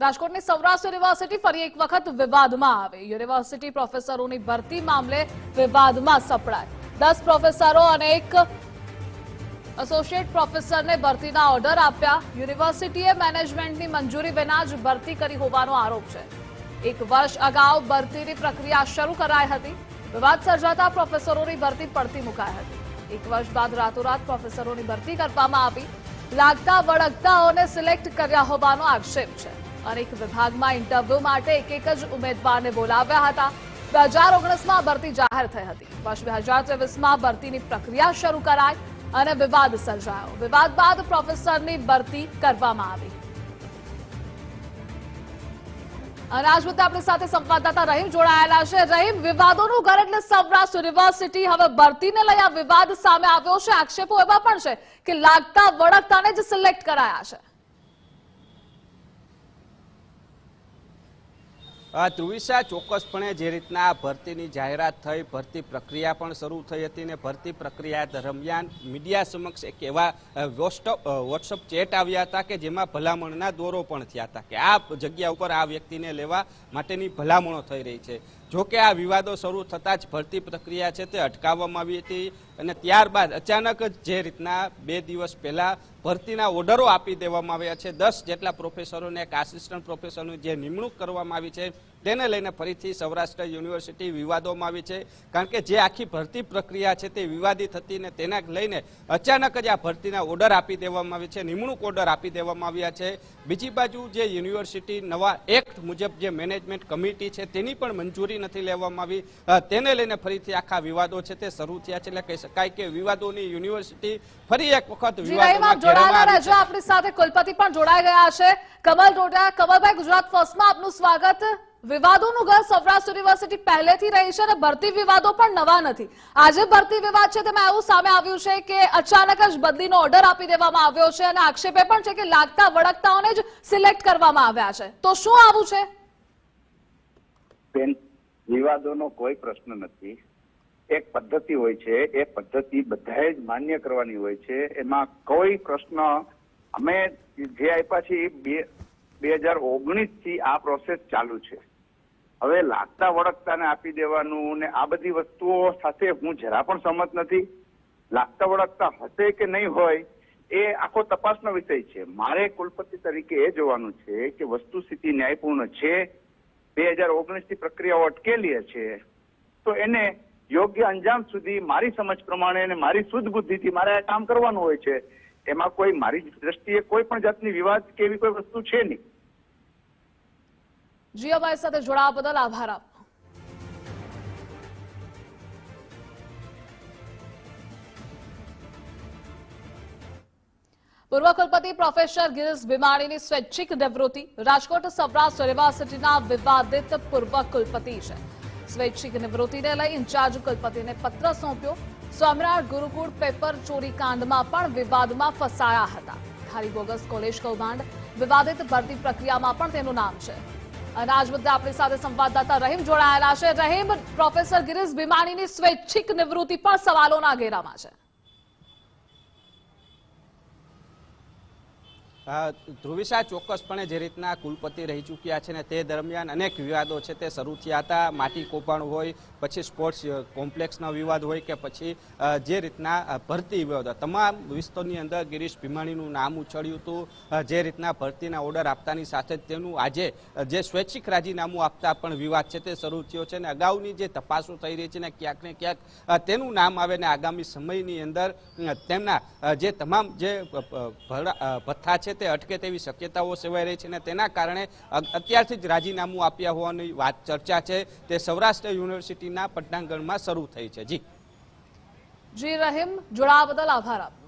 રાજકોટની સૌરાષ્ટ્ર યુનિવર્સિટી ફરી એક વખત વિવાદમાં આવી. યુનિવર્સિટી પ્રોફેસરોની ભરતી મામલે વિવાદમાં સપડાય. દસ પ્રોફેસરો અને એક એસોસિએટ પ્રોફેસરને ભરતીના ઓર્ડર આપ્યા. યુનિવર્સિટીએ મેનેજમેન્ટની મંજૂરી વિના જ ભરતી કરી હોવાનો આરોપ છે. એક વર્ષ અગાઉ ભરતીની પ્રક્રિયા શરૂ કરાઈ હતી. વિવાદ સર્જાતા પ્રોફેસરોની ભરતી પડતી મુકાઈ હતી. એક વર્ષ બાદ રાતોરાત પ્રોફેસરોની ભરતી કરવામાં આવી. લાગતા વળગતાઓને સિલેક્ટ કર્યા હોવાનો આક્ષેપ છે. અનેક વિભાગમાં ઇન્ટરવ્યુ માટે એક એક જ ઉમેદવારને બોલાવ્યા હતા. બે હજાર ઓગણીસમાં ભરતી જાહેર થઈ હતી. વર્ષ બે હજાર ત્રેવીસમાં ભરતીની પ્રક્રિયા શરૂ કરાઈ અને વિવાદ સર્જાયો. વિવાદ બાદ પ્રોફેસરની ભરતી કરવામાં આવી. અને આજ મુદ્દે આપણી સાથે સંવાદદાતા રહીમ જોડાયેલા છે. રહીમ, વિવાદોનું ઘર એટલે સૌરાષ્ટ્ર યુનિવર્સિટી. હવે ભરતીને લઈ આ વિવાદ સામે આવ્યો છે. આક્ષેપો એવા પણ છે કે લાગતા, વળગતાને જ સિલેક્ટ કરાયા છે. ધ્રુવિશા ચોક્કસપણે જે રીતના ભરતીની જાહેરાત થઈ, ભરતી પ્રક્રિયા પણ શરૂ થઈ હતી ને ભરતી પ્રક્રિયા દરમિયાન મીડિયા સમક્ષ એક એવા વોટ્સઅપ ચેટ આવ્યા હતા કે જેમાં ભલામણના દોરો પણ થયા હતા કે આ જગ્યા ઉપર આ વ્યક્તિને લેવા માટેની ભલામણો થઈ રહી છે. જો કે આ વિવાદો શરૂ થતાં જ ભરતી પ્રક્રિયા છે તે અટકાવવામાં આવી હતી. અને ત્યારબાદ અચાનક જ જે રીતના બે દિવસ પહેલા ભરતીના ઓર્ડરો આપી દેવામાં આવ્યા છે, દસ જેટલા પ્રોફેસરોને એક આસિસ્ટન્ટ પ્રોફેસરની જે નિમણૂક કરવામાં આવી છે તેને લઈને ફરીથી સૌરાષ્ટ્ર યુનિવર્સિટી વિવાદોમાં આવી છે. કારણ કે જે આખી ભરતી પ્રક્રિયા છે તે વિવાદિત હતી ને તેના લઈને અચાનક જ આ ભરતીના ઓર્ડર આપી દેવામાં આવી છે નિમણૂક ઓર્ડર આપી દેવામાં આવ્યા છે. બીજી બાજુ જે યુનિવર્સિટી નવા એક્ટ મુજબ જે મેનેજમેન્ટ કમિટી છે તેની પણ મંજૂરી નથી લેવામાં આવી. તેને લઈને ફરીથી આખા વિવાદો છે તે શરૂ થયા છે. એટલે કહી શકાય કે વિવાદોની યુનિવર્સિટી ફરી એક વખત આપણી સાથે કુલપતિ પણ જોડાઈ ગયા છે. કમલ ટોટા કમલભાઈ ગુજરાત ફર્સ્ટમાં આપનું સ્વાગત. વિવાદોનું ઘર સૌરાષ્ટ્ર યુનિવર્સિટી પહેલેથી રહી છે અને ભરતી વિવાદો પણ નવા નથી. આજે ભરતી વિવાદ છે તેમાં એવું સામે આવ્યું છે કે અચાનક જ બદલીનો ઓર્ડર આપી દેવામાં આવ્યો છે અને આક્ષેપે પણ છે કે લાગતા વળગતાઓને જ સિલેક્ટ કરવામાં આવ્યા છે. તો શું આવું છે? વિવાદોનો કોઈ પ્રશ્ન નથી. એક પદ્ધતિ હોય છે, એ પદ્ધતિ બધાએ જ માન્ય કરવાની હોય છે. એમાં કોઈ પ્રશ્ન અમે જે આપ્યા છે બે હજાર ઓગણીસથી આ પ્રોસેસ ચાલુ છે. હવે લાગતા વળગતાને આપી દેવાનું ને આ બધી વસ્તુઓ સાથે હું જરા પણ સહમત નથી. લાગતા વળગતા હશે કે નહીં હોય, એ આખો તપાસનો વિષય છે. મારે કુલપતિ તરીકે એ જોવાનું છે કે વસ્તુ સ્થિતિ ન્યાયપૂર્ણ છે. બે હજાર ઓગણીસથી પ્રક્રિયાઓ અટકેલી છે. તો એને યોગ્ય અંજામ સુધી મારી સમજ પ્રમાણે અને મારી શુદ્ધ બુદ્ધિથી મારે આ કામ કરવાનું હોય છે. એમાં કોઈ મારી દ્રષ્ટિએ કોઈ પણ જાતની વિવાદ કે એવી કોઈ વસ્તુ છે નહીં. જી, અમારી સાથે જોડાવા બદલ આભાર આપ પૂર્વ કુલપતિ પ્રોફેસર ગિરીશ બિમાણીની સ્વૈચ્છિક નિવૃત્તિ રાજકોટ સૌરાષ્ટ્ર યુનિવર્સિટીના વિવાદિત પૂર્વ કુલપતિ છે. સ્વૈચ્છિક નિવૃત્તિને લઈ ઇન્ચાર્જ કુલપતિને પત્ર સોંપ્યો. સ્વામિનારાયણ ગુરુકુળ પેપર ચોરી કાંડમાં પણ વિવાદમાં ફસાયા હતા. ખાલી બોગસ કોલેજ કૌભાંડ. વિવાદિત ભરતી પ્રક્રિયામાં પણ તેનું નામ છે. અને આજ મુદ્દે આપણી સાથે સંવાદદાતા રહીમ જોડાયેલા છે. રહીમ, પ્રોફેસર ગિરીશ ભીમાણીની સ્વૈચ્છિક નિવૃત્તિ પણ સવાલોના ઘેરામાં છે. ધ્રુવિશા ચોક્કસપણે જે રીતના કુલપતિ રહી ચૂક્યા છે ને તે દરમિયાન અનેક વિવાદો છે તે શરૂ થયા હતા. માટી કૌભાંડ હોય, પછી સ્પોર્ટ્સ કોમ્પ્લેક્સનો વિવાદ હોય કે પછી જે રીતના ભરતી વિવાદ તમામ વિસ્તારની અંદર ગિરીશ ભીમાણીનું નામ ઉછળ્યું હતું. જે રીતના ભરતીના ઓર્ડર આપતાની સાથે જ તેનું આજે જે સ્વૈચ્છિક રાજીનામું આપતા પણ વિવાદ છે તે શરૂ થયો છે ને અગાઉની જે તપાસો થઈ રહી છે ને ક્યાંક ને ક્યાંક તેનું નામ આવે ને આગામી સમયની અંદર તેમના જે તમામ જે ભથ્થા છે તે અટકે તેવી શક્યતાઓ સેવાઈ રહી છે અને તેના કારણે અત્યારથી જ રાજીનામું આપ્યા હોવાની વાત ચર્ચા છે. તે સૌરાષ્ટ્ર યુનિવર્સિટીના પટ્ટાંગણમાં શરૂ થઈ છે. જી. જી, રહીમ, જોડાવા બદલ આભાર આપનો.